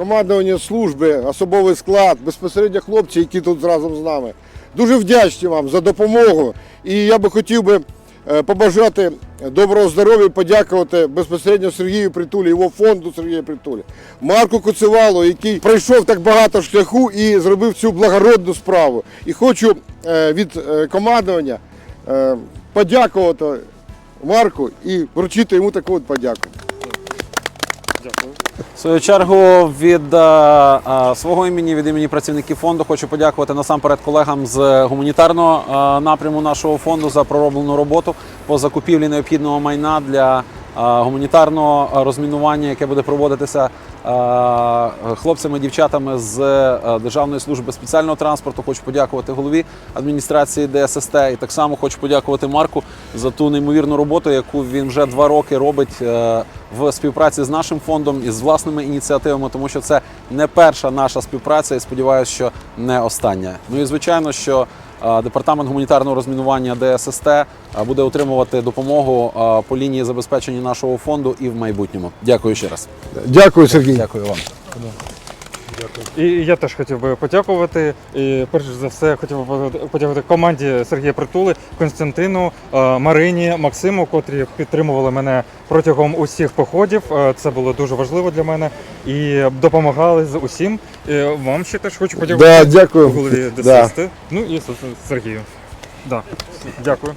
командування служби, особовий склад, безпосередньо хлопці, які тут разом з нами. Дуже вдячні вам за допомогу. І я би хотів би е, побажати доброго здоров'я і подякувати безпосередньо Сергію Притулі, його фонду Сергія Притулі, Марку Коцевалу, який пройшов так багато шляху і зробив цю благородну справу. І хочу е, від е, командування подякувати Марку і вручити йому таку от подяку. Дякую. В свою чергу від а, а, свого імені, від імені працівників фонду, хочу подякувати насамперед колегам з гуманітарного а, напряму нашого фонду за пророблену роботу по закупівлі необхідного майна для е, гуманітарного розмінування, яке буде проводитися е, хлопцями і дівчатами з е, Державної служби спеціального транспорту. Хочу подякувати голові адміністрації ДССТ і так само хочу подякувати Марку за ту неймовірну роботу, яку він вже два роки робить е, в співпраці з нашим фондом і з власними ініціативами, тому що це не перша наша співпраця, і сподіваюся, що не остання. Ну і звичайно, що департамент гуманітарного розмінування ДССТ е, буде отримувати допомогу е, по лінії забезпечення нашого фонду і в майбутньому. Дякую ще раз. Дякую, Сергій. Дякую вам. І я теж хотів би подякувати. І перш за все хотів би подякувати команді Сергія Притули, Константину, е, Марині, Максиму, котрі підтримували мене протягом усіх походів. Е, Це було дуже важливо для мене і допомагали з усім. І Вам ще теж хочу подякувати Да, дякую. голові Да. Ну і Сергію. Да. Дякую.